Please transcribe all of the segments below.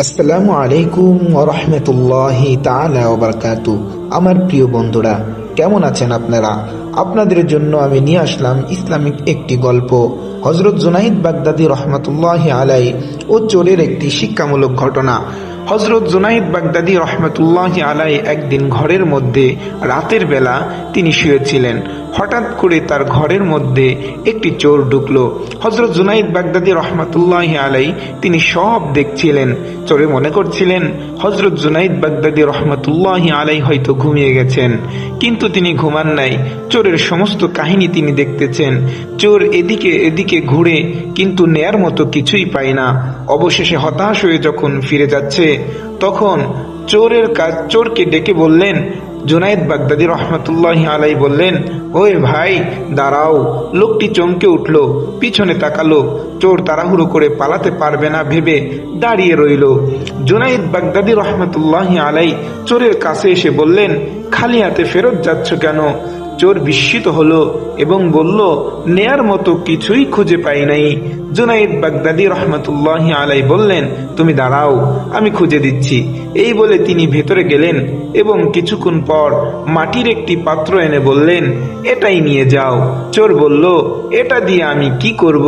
আসসালামু আলাইকুম ওরহমতুল্লাহি তালা ওবরকাত আমার প্রিয় বন্ধুরা, কেমন আছেন আপনারা? আপনাদের জন্য আমি নিয়ে আসলাম ইসলামিক একটি গল্প। হজরত জুনাইদ বাগদাদি রহমতুল্লাহ আলাই ও চোরের একটি শিক্ষামূলক ঘটনা। হজরত জুনাইদ বাগদাদি রহমতুল্লাহ আলাই একদিন ঘরের মধ্যে রাতের বেলা তিনি শুয়েছিলেন। হঠাৎ করে তার ঘরের মধ্যে একটি চোর ঢুকলো। হজরত জুনাইদ বাগদাদি রহমতুল্লাহ আলাই তিনি সব দেখছিলেন। চোরে মনে করছিলেন হজরত জুনাইদ বাগদাদি রহমতুল্লাহ আলাই হয়তো ঘুমিয়ে গেছেন। কিন্তু তিনি ঘুমান নাই। চোরের সমস্ত কাহিনী তিনি দেখতেছেন। চোর এদিকে এদিকে ঘুরে কিন্তু নেয়ার মতো কিছুই পায় না। অবশেষে হতাশ হয়ে যখন ফিরে যাচ্ছে তখন চোরের কাজ, চোরকে ডেকে বললেন, জুনাইদ বাগদাদি রহমতুল্লাহ আলাই বললেন, ওই ভাই, দাঁড়াও। লোকটি চমকে উঠল, পিছনে তাকালো। চোর তাড়াহুড়ো করে পালাতে পারবে না ভেবে দাঁড়িয়ে রইল। জুনাইদ বাগদাদি রহমতুল্লাহ আলাই চোরের কাছে এসে বললেন, খালি হাতে ফেরত যাচ্ছ কেন? চোর বিস্মিত হলো এবং বলল, নেয়ার মতো কিছুই খুঁজে পাই নাই। জুনাইদ বাগদাদি রহমতুল্লাহ আলাই বললেন, তুমি দাঁড়াও, আমি খুঁজে দিচ্ছি। এই বলে তিনি ভেতরে গেলেন এবং কিছুক্ষণ পর মাটির একটি পাত্র এনে বললেন, এটাই নিয়ে যাও। চোর বলল এটা দিয়ে আমি কি করব?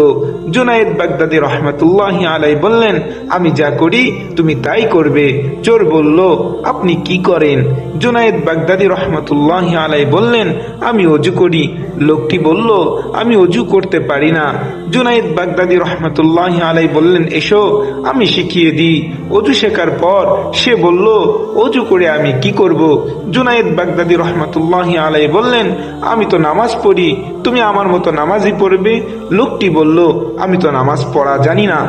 জুনাইদ বাগদাদি রহমতুল্লাহ আলাই বললেন, আমি যা করি, তুমি তাই করবে। চোর বলল, আপনি কি করেন? জুনাইদ বাগদাদি রহমতুল্লাহ আলাই বললেন, আমি অজু করি। লোকটি বলল, আমি অজু করতে পারি না। জুনাইদ বাগদাদি রহমতুল্লাহ আলাই বললেন, এসো, আমি শিখিয়ে দিই। অজু শেখার পর সে বলল, অজু করে আমি কি করব? জুনাইদ বাগদাদি রহমতুল্লাহ আলাই বললেন, আমি তো নামাজ পড়ি, তুমি আমার মতো নামাজই পড়বে লোকটি বলল আমি তো নামাজ পড়া জানি না।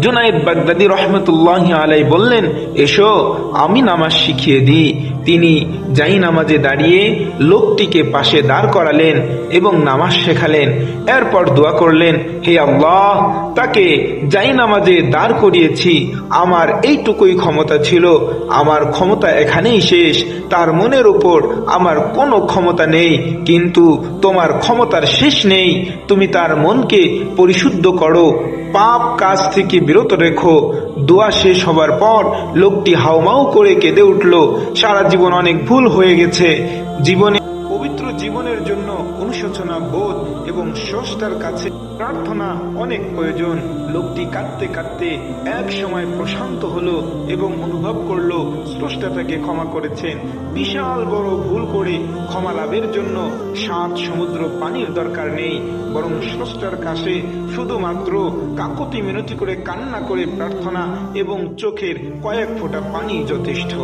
জুনাইদ বাগদাদি রহমতুল্লাহ আলাই বললেন, এসো, আমি নামাজ শিখিয়ে দিই। তিনি যাই নামাজে দাঁড়িয়ে লোকটিকে পাশে দাঁড় করালেন এবং নামাজ শেখালেন। এরপর দোয়া করলেন, হে আল্লাহ, তাকে যাই নামাজে দাঁড় করিয়েছি, আমার এইটুকুই ক্ষমতা ছিল। আমার ক্ষমতা এখানেই শেষ। তার মনের উপর আমার কোনো ক্ষমতা নেই। কিন্তু তোমার ক্ষমতার শেষ নেই। তুমি তার মনকে পরিশুদ্ধ করো। পাপ কাজ থেকে বিরত রেখো। দোয়া শেষ হবার পর লোকটি হাউমাউ করে কেঁদে উঠল। সারা জীবন অনেক ভুল হয়ে গেছে। জীবনে পবিত্র জীবনের জন্য অনুশোচনা বোধ এবং স্রষ্টার কাছে প্রার্থনা অনেক প্রয়োজন। লোকটি কাঁদতে কাঁদতে এক সময় প্রশান্ত হলো এবং অনুভব করল স্রষ্টা তাকে ক্ষমা করেছেন। বিশাল বড় ভুল করে ক্ষমা লাভের জন্য সাত সমুদ্র পানির দরকার নেই। বরং স্রষ্টার কাছে শুধুমাত্র কাকতি মিনতি করে কান্না করে প্রার্থনা এবং চোখের কয়েক ফোঁটা পানি যথেষ্ট।